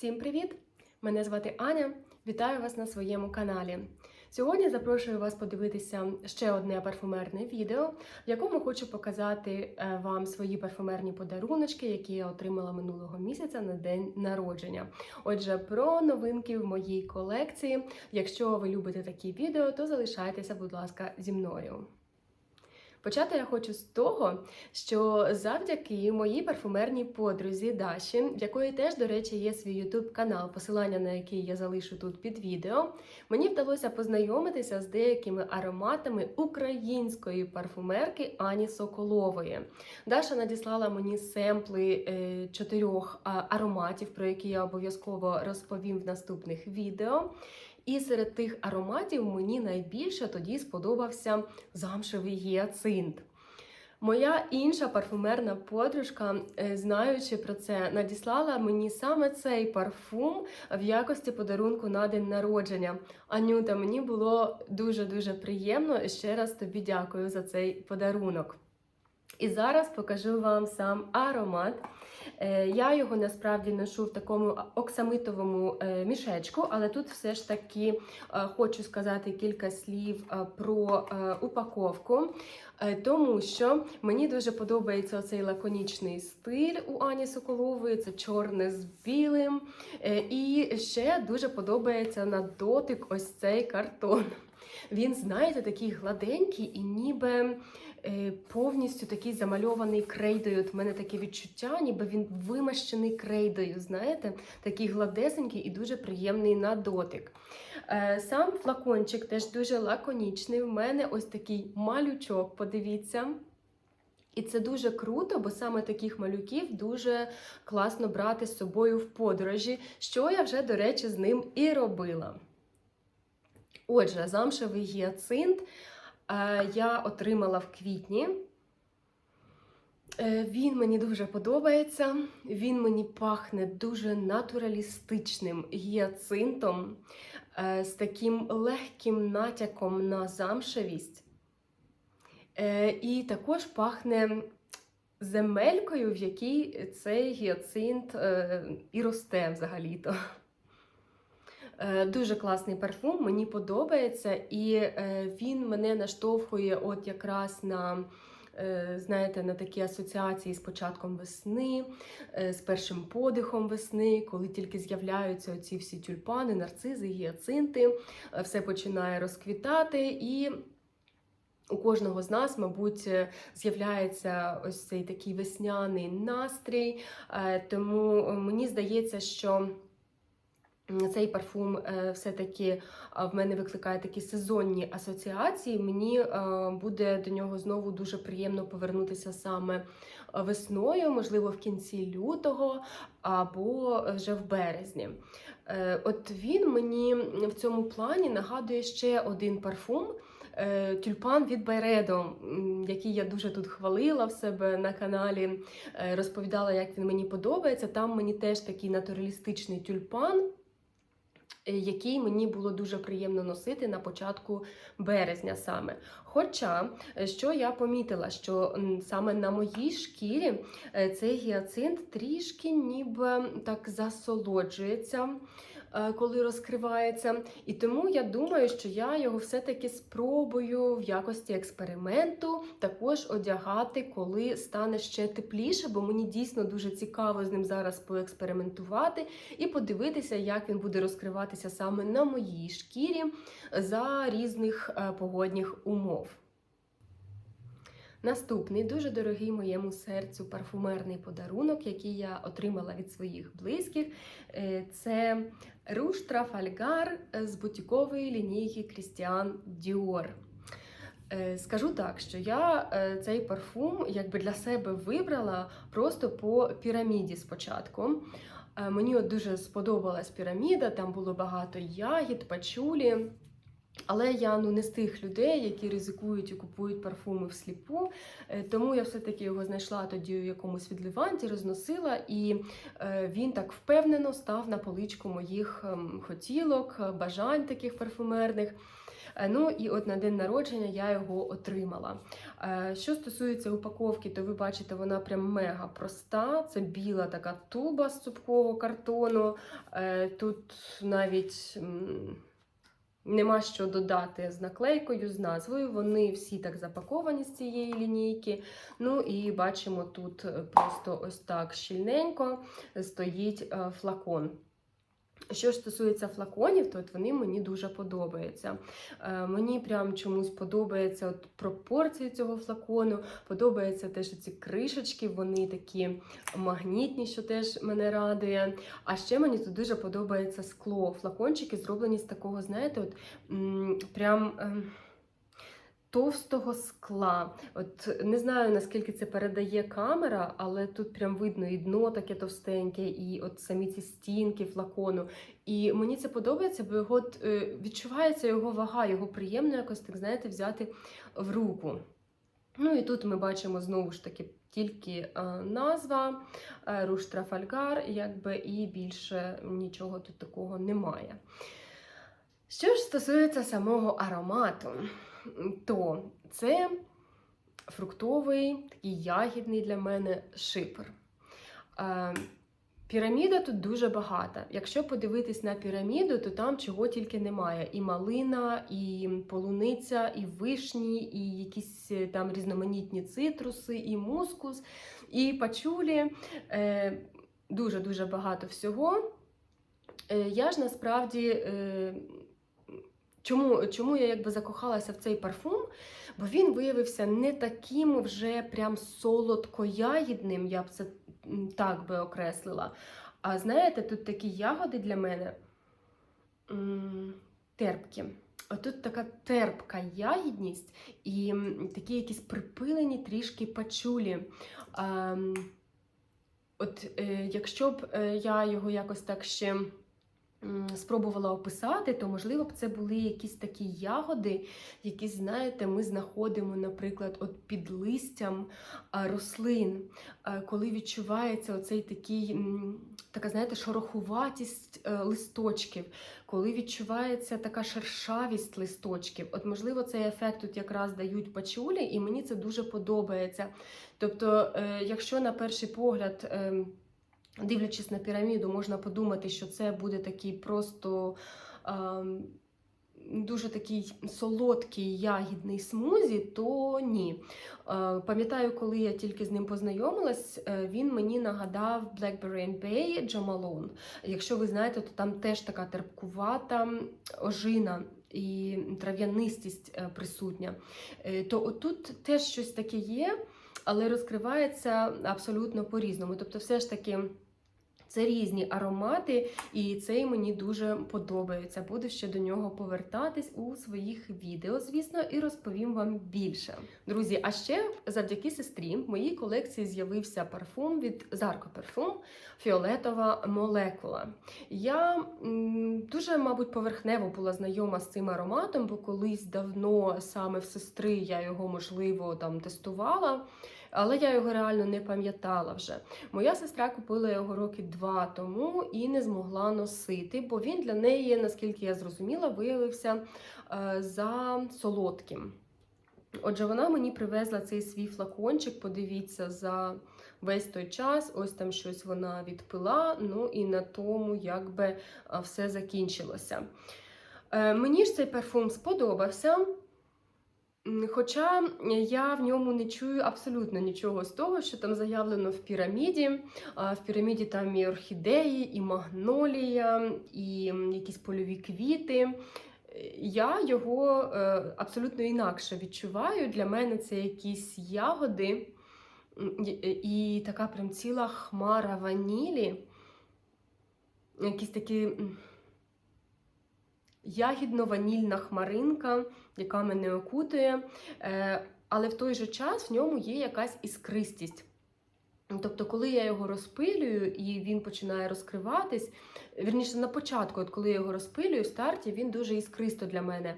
Всім привіт! Мене звати Аня. Вітаю вас на своєму каналі. Сьогодні запрошую вас подивитися ще одне парфумерне відео, в якому хочу показати е, вам свої парфумерні подаруночки, які я отримала минулого місяця на день народження. Отже, про новинки в моїй колекції. Якщо ви любите такі відео, то залишайтеся, будь ласка, зі мною. Почати я хочу з того, що завдяки моїй парфумерній подрузі Даші, в якої теж, до речі, є свій YouTube канал, посилання на який я залишу тут під відео, мені вдалося познайомитися з деякими ароматами української парфумерки Ані Соколової. Даша надіслала мені семпли е, чотирьох ароматів, про які я обов'язково розповім в наступних відео. І серед тих ароматів мені найбільше тоді сподобався замшевий гіацинт. Моя інша парфумерна подружка, е, знаючи про це, надіслала мені саме цей парфум в якості подарунку на день народження. Анюта, мені було дуже-дуже приємно. Ще раз тобі дякую за цей подарунок. І зараз покажу вам сам аромат. Е, Я його насправді ношу в такому оксамитовому е, мішечку, але тут все ж таки е, хочу сказати кілька слів про упаковку, тому що мені дуже подобається оцей лаконічний стиль у Ані Соколової, це чорне з білим. І ще дуже подобається на дотик ось цей картон. Він, знаєте, такий гладенький і ніби е, повністю такий замальований крейдою. От в мене таке відчуття, ніби він вимащений крейдою, знаєте, такий гладесенький і дуже приємний на дотик. Е, Сам флакончик теж дуже лаконічний. В мене ось такий малючок, подивіться. І це дуже круто, бо саме таких малюків дуже класно брати з собою в подорожі, що я вже, до речі, з ним і робила. Отже, замшевий гіацинт е, я отримала в квітні. Е, Він мені дуже подобається. Він мені пахне дуже натуралістичним гіацинтом е, з таким легким натяком на замшевість. І також пахне земелькою, в якій цей гіацинт і росте взагалі-то. Е, Дуже класний парфум, мені подобається, і е, він мене наштовхує от якраз на. е, Знаєте, на такі асоціації з початком весни, з першим подихом весни, коли тільки з'являються оці всі тюльпани, нарцизи, гіацинти, все починає розквітати, і у кожного з нас, мабуть, з'являється ось цей такий весняний настрій. Тому мені здається, що. Цей парфум е, все-таки в мене викликає такі сезонні асоціації. Мені е, буде до нього знову дуже приємно повернутися саме е, весною, можливо, в кінці лютого або вже в березні. Е, От він мені в цьому плані нагадує ще один парфум. е, Тюльпан від Байредо, який я дуже тут хвалила в себе на каналі, е, розповідала, як він мені подобається. Там мені теж такий натуралістичний тюльпан, е, який мені було дуже приємно носити на початку березня саме. Хоча, е, що я помітила, що саме на моїй шкірі е, цей гіацинт трішки ніби так засолоджується. Е, Коли розкривається, і тому я думаю, що я його все-таки спробую в якості експерименту також одягати, коли стане ще тепліше, бо мені дійсно дуже цікаво з ним зараз поекспериментувати і подивитися, як він буде розкриватися саме на моїй шкірі за різних е, погодних умов. Наступний дуже дорогий моєму серцю парфумерний подарунок, який я отримала від своїх близьких, е, це руш Трафальгар з бутікової лінійки Christian Dior. Е, Скажу так, що я е, цей парфум якби для себе вибрала просто по піраміді спочатку. Е, Мені от дуже сподобалась піраміда, там було багато ягід, пачулі. Але я ну не з тих людей, які ризикують і купують парфуми всліпу. Е, Тому я все-таки його знайшла тоді у якомусь відливанті, розносила, і е, він так впевнено став на поличку моїх ем, хотілок, е, бажань таких парфумерних. Ну і от на день народження я його отримала. Що стосується упаковки, то ви бачите, вона прям мега проста. Це біла така туба з цупкового картону. Тут навіть. Нема що додати з наклейкою, з назвою. Вони всі так запаковані з цієї лінійки. Ну і бачимо тут е, просто ось так щільненько стоїть е, флакон. Що ж стосується флаконів, то от вони мені дуже подобаються. Е, мені прям чомусь подобається от пропорції цього флакону, подобається те, що ці кришечки, вони такі магнітні, що теж мене радує. А ще мені тут дуже подобається скло. Флакончики зроблені з такого, знаєте, от м, прям. ем, Товстого скла. От не знаю наскільки це передає камера, але тут прям видно і дно таке товстеньке, і от самі ці стінки флакону. І мені це подобається, бо його е, відчувається його вага, його приємно якось так знаєте, взяти в руку. Ну і тут ми бачимо знову ж таки тільки е, назва е, Руш Трафальгар, якби і більше нічого тут такого немає. Що ж стосується самого аромату, то це фруктовий, такий ягідний для мене шипер. Е, Піраміда тут дуже багата. Якщо подивитись на піраміду, то там чого тільки немає: і малина, і полуниця, і вишні, і якісь е, там різноманітні цитруси, і мускус, і пачулі. Е, Дуже-дуже багато всього. Я ж насправді. Чому, чому я якби закохалася в цей парфум? Бо він виявився не таким вже прям солодко-ягідним, я б це так би окреслила. А знаєте, тут такі ягоди для мене терпкі. Отут така терпка ягідність і такі якісь припилені трішки пачулі. От е, якщо б е, я його якось так ще спробувала описати, то можливо б це були якісь такі ягоди, які, знаєте, ми знаходимо, наприклад, от під листям рослин, коли відчувається оцей такий, така, знаєте, шорохуватість е, листочків, коли відчувається така шершавість листочків. От, можливо, цей ефект тут якраз дають пачулі, і мені це дуже подобається. Тобто, е, якщо на перший погляд. Дивлячись на піраміду, можна подумати, що це буде такий просто дуже такий солодкий ягідний смузі, то ні. Пам'ятаю, коли я тільки з ним познайомилась, е, він мені нагадав Blackberry Bay Джо Якщо ви знаєте, то там теж така терпкувата ожина. І трав'янистість е, присутня, Е, то отут теж щось таке є, але розкривається абсолютно по-різному. Тобто, все ж таки. Це різні аромати, і цей мені дуже подобається. Буду ще до нього повертатись у своїх відео, звісно, і розповім вам більше. Друзі, а ще завдяки сестрі в моїй колекції з'явився парфум від Zarco Parfum Фіолетова молекула. Я дуже, мабуть, поверхнево була знайома з цим ароматом, бо колись давно саме в сестри я його, можливо, там тестувала. Але я його реально не пам'ятала вже. Моя сестра купила його роки два тому і не змогла носити, бо він для неї, наскільки я зрозуміла, виявився е, за солодким. Отже, вона мені привезла цей свій флакончик, подивіться, за весь той час. Ось там щось вона відпила, ну і на тому якби е, все закінчилося. Е, Мені ж цей парфум сподобався. Хоча я в ньому не чую абсолютно нічого з того, що там заявлено в піраміді. В піраміді там і орхідеї, і магнолія, і якісь польові квіти. Я його е, абсолютно інакше відчуваю. Для мене це якісь ягоди і, і така прям ціла хмара ванілі. Якісь такі. Ягідно-ванільна хмаринка, яка мене окутує, е, але в той же час в ньому є якась іскристість. Тобто, коли я його розпилюю і він починає розкриватись, вірніше на початку, от коли я його розпилюю в старті, він дуже іскристо для мене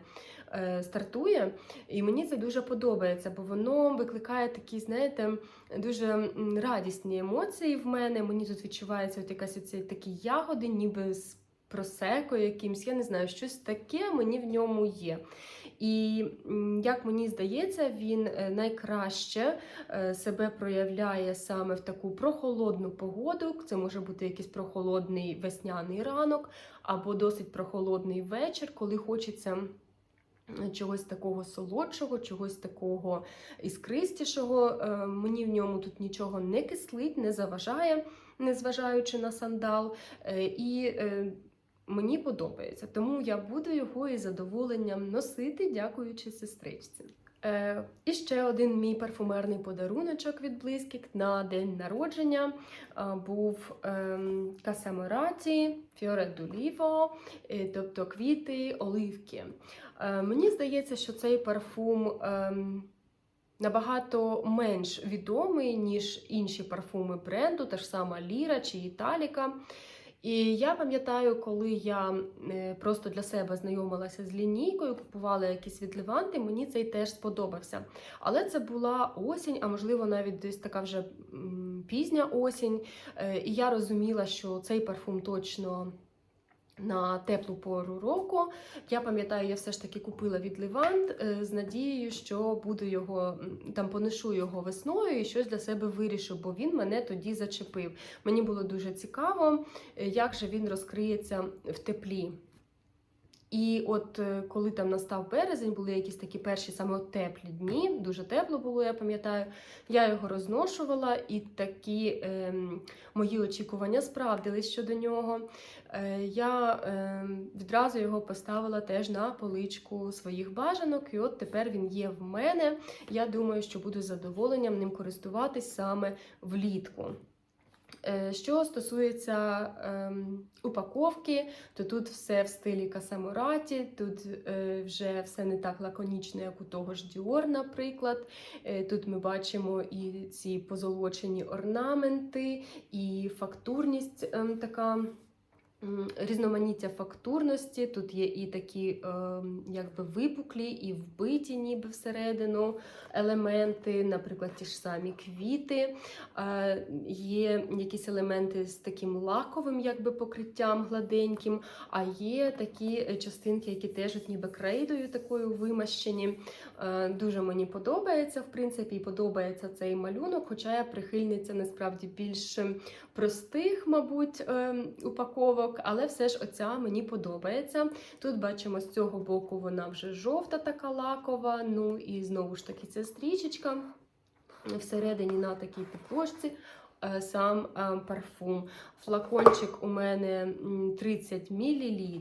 е, стартує. І мені це дуже подобається, бо воно викликає такі, знаєте, дуже радісні емоції в мене. Мені тут відчувається от якась оці такі ягоди, ніби з просеко якимсь, я не знаю, щось таке мені в ньому є. І як мені здається, він е, найкраще е, себе проявляє саме в таку прохолодну погоду. Це може бути якийсь прохолодний весняний ранок або досить прохолодний вечір, коли хочеться. Чогось такого солодшого, чогось такого іскристішого. Е, Мені в ньому тут нічого не кислить, не заважає, незважаючи на сандал. І мені подобається, тому я буду його із задоволенням носити, дякуючи сестричці. Е, і ще один мій парфумерний подаруночок від Блискік на день народження е, був ем, Касамораті Фіоре Дуліво, е, тобто квіти оливки. Е, мені здається, що цей парфум. ем, Набагато менш відомий, ніж інші парфуми бренду, та ж сама Ліра чи Італіка. І я пам'ятаю, коли я е, просто для себе знайомилася з лінійкою, купувала якісь відливанти, мені цей теж сподобався. Але це була осінь, а можливо, навіть десь така вже пізня осінь. Е, І я розуміла, що цей парфум точно. На теплу пору року. Я пам'ятаю, я все ж таки купила від Левант е, з надією, що буду його там понешу його весною і щось для себе вирішу, бо він мене тоді зачепив. Мені було дуже цікаво, е, як же він розкриється в теплі. І от е, коли там настав березень, були якісь такі перші саме теплі дні, дуже тепло було, я пам'ятаю. Я його розношувала, і такі ем, мої очікування справдились щодо нього. Е, я ем, відразу його поставила теж на поличку своїх бажанок, і от тепер він є в мене. Я думаю, що буду задоволенням ним користуватись саме влітку. Е, Що стосується ем, упаковки, то тут все в стилі Касамураті, тут е, вже все не так лаконічно, як у того ж Діор, наприклад. Е, тут ми бачимо і ці позолочені орнаменти, і фактурність ем, така. Різноманіття фактурності, тут є і такі ем, якби випуклі, і вбиті ніби всередину елементи, наприклад, ті ж самі квіти. Е, Є якісь елементи з таким лаковим якби, покриттям гладеньким, а є такі частинки, які теж от ніби крейдою такою вимащені. Е, Дуже мені подобається, в принципі, і подобається цей малюнок, хоча я прихильниця насправді більш простих, мабуть, е, упаковок, але все ж оця мені подобається. Тут бачимо з цього боку вона вже жовта, така лакова. Ну і знову ж таки ця стрічечка. Всередині на такій підложці е, сам е, парфум. Флакончик у мене 30 мл.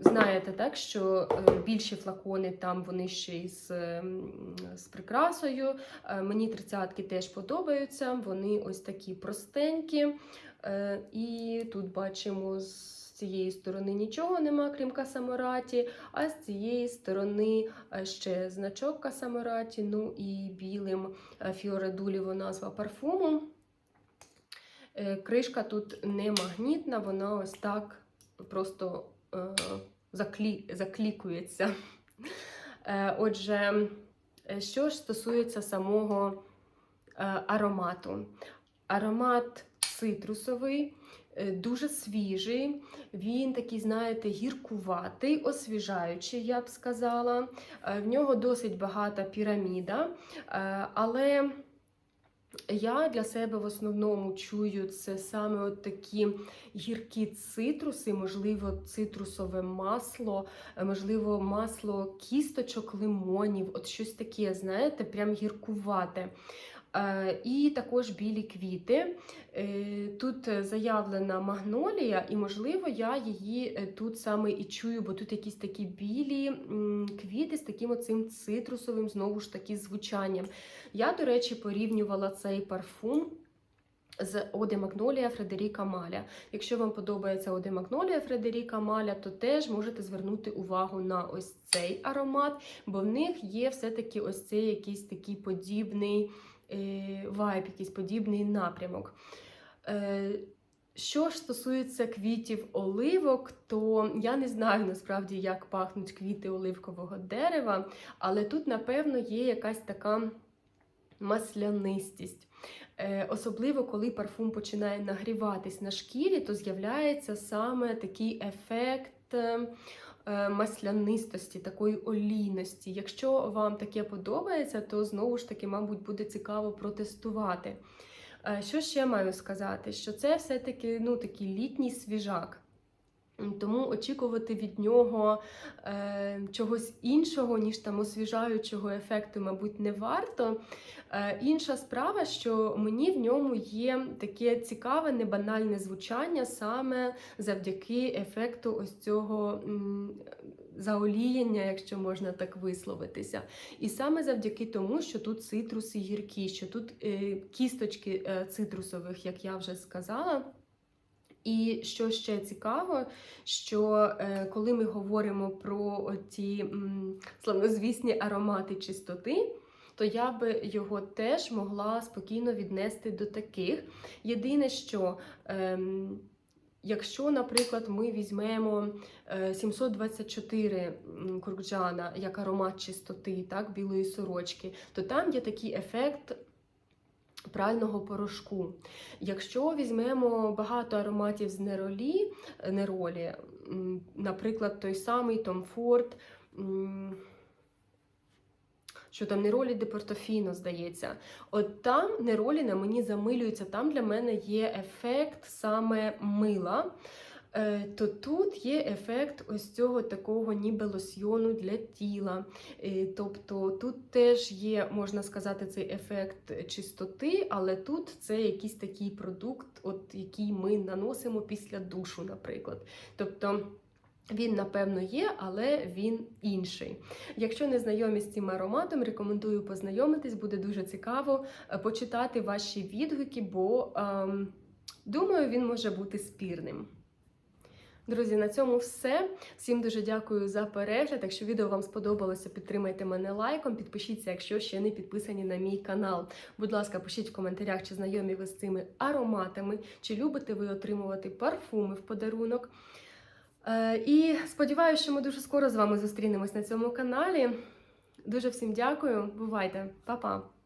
Знаєте, так, що е, більші флакони там вони ще й з, з прикрасою. Е, Мені тридцятки теж подобаються. Вони ось такі простенькі. Е, І тут бачимо з цієї сторони нічого нема, крім касамораті, а з цієї сторони е, ще значок касамораті, ну і білим е, фіоредуліво назва парфуму. Кришка тут не магнітна, вона ось так просто заклі, заклікується. Отже, що ж стосується самого аромату. Аромат цитрусовий, е, дуже свіжий. Він такий, знаєте, гіркуватий, освіжаючий, я б сказала. Е, В нього досить багата піраміда, е, але я для себе в основному чую це саме от такі гіркі цитруси, можливо, цитрусове масло, можливо, масло кісточок лимонів, от щось таке, знаєте, прям гіркувате. Е, І також білі квіти. Е, Тут заявлена магнолія, і, можливо, я її е, тут саме і чую, бо тут якісь такі білі квіти з таким оцим цитрусовим, знову ж таки, звучанням. Я, до речі, порівнювала цей парфум. З Оде Магнолія Фредеріка Маля. Якщо вам подобається Оде Магнолія Фредеріка Маля, то теж можете звернути увагу на ось цей аромат, бо в них є все-таки ось цей якийсь такий подібний вайб, якийсь подібний напрямок. Е, що ж стосується квітів оливок, то я не знаю насправді, як пахнуть квіти оливкового дерева, але тут, напевно, є якась така маслянистість. Е, Особливо, коли парфум починає нагріватись на шкірі, то з'являється саме такий ефект. Е, Маслянистості, такої олійності. Якщо вам таке подобається, то знову ж таки, мабуть, буде цікаво протестувати. Е, Що ще маю сказати? Що це все-таки ну, такий літній свіжак. Тому очікувати від нього е, чогось іншого, ніж там освіжаючого ефекту, мабуть, не варто. Е, інша справа, що мені в ньому є таке цікаве, небанальне звучання саме завдяки ефекту ось цього м, заоліяння, якщо можна так висловитися. І саме завдяки тому, що тут цитруси гіркі, що тут е, кісточки е, цитрусових, як я вже сказала. І що ще цікаво, що е, коли ми говоримо про ті славнозвісні аромати чистоти, то я би його теж могла спокійно віднести до таких. Єдине, що ем, якщо, наприклад, ми візьмемо е, 724 м, куркджана як аромат чистоти, так, білої сорочки, то там є такий ефект. Прального порошку. Якщо візьмемо багато ароматів з неролі, неролі, наприклад, той самий Tom Ford, що там неролі де Портофіно, здається. От там неролі на мені замилюються, там для мене є ефект саме мила. Е, То тут є ефект ось цього такого ніби лосьйону для тіла. Е, Тобто тут теж є, можна сказати, цей ефект чистоти, але тут це якийсь такий продукт, от який ми наносимо після душу, наприклад. Тобто. Він, напевно, є, але він інший. Якщо не знайомі з цим ароматом, рекомендую познайомитись, буде дуже цікаво е, почитати ваші відгуки, бо ем, думаю, він може бути спірним. Друзі, на цьому все. Всім дуже дякую за перегляд. Якщо відео вам сподобалося, підтримайте мене лайком, підпишіться, якщо ще не підписані на мій канал. Будь ласка, пишіть в коментарях, чи знайомі ви з цими ароматами, чи любите ви отримувати парфуми в подарунок. Е, І сподіваюся, що ми дуже скоро з вами зустрінемось на цьому каналі. Дуже всім дякую. Бувайте, Па-па!